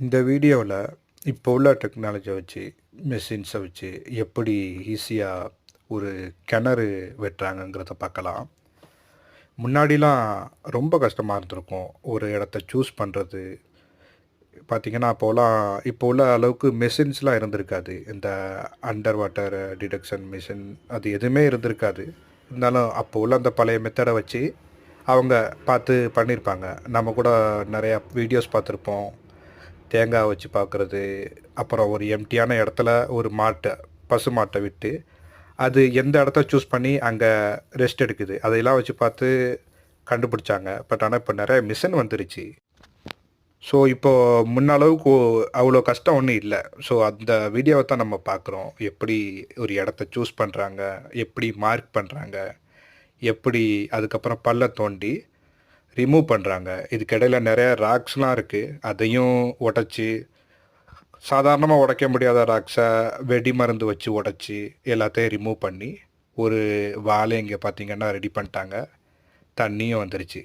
இந்த வீடியோவில் இப்போ உள்ள டெக்னாலஜியை வச்சு மெஷின்ஸை வச்சு எப்படி ஈஸியாக ஒரு கிணறு வெட்டுறாங்கங்கிறத பார்க்கலாம். முன்னாடிலாம் ரொம்ப கஷ்டமாக இருந்திருக்கும். ஒரு இடத்த சூஸ் பண்ணுறது பார்த்திங்கன்னா அப்போலாம் இப்போ உள்ள அளவுக்கு மெஷின்ஸ்லாம் இருந்திருக்காது. இந்த அண்டர் வாட்டர் டிடெக்ஷன் மிஷின் அது எதுவுமே இருந்திருக்காது. இருந்தாலும் அப்போ உள்ள அந்த பழைய மெத்தடை வச்சு அவங்க பார்த்து பண்ணியிருப்பாங்க. நம்ம கூட நிறையா வீடியோஸ் பார்த்துருப்போம். தேங்காய் வச்சு பார்க்குறது அப்புறம் ஒரு எம்டியான இடத்துல ஒரு மாட்டை பசு மாட்டை விட்டு அது எந்த இடத்த சூஸ் பண்ணி அங்கே ரெஸ்ட் எடுக்குது. அதையெல்லாம் வச்சு பார்த்து கண்டுபிடிச்சாங்க. பட் ஆனால் இப்போ நிறைய மிஷின் வந்துருச்சு. ஸோ இப்போது முன்னளவுக்கு அவ்வளோ கஷ்டம் ஒன்றும் இல்லை. ஸோ அந்த வீடியோவை தான் நம்ம பார்க்குறோம். எப்படி ஒரு இடத்த சூஸ் பண்ணுறாங்க எப்படி மார்க் பண்ணுறாங்க எப்படி அதுக்கப்புறம் பல்ல தோண்டி ரிமூவ் பண்ணுறாங்க இதுக்கிடையில் நிறைய ராக்ஸ்லாம் இருக்குது அதையும் உடச்சி சாதாரணமாக உடைக்க முடியாத ராக்ஸை வெடி மருந்து வச்சு உடச்சி எல்லாத்தையும் ரிமூவ் பண்ணி ஒரு வாழை இங்கே பார்த்தீங்கன்னா ரெடி பண்ணிட்டாங்க. தண்ணியும் வந்துருச்சு.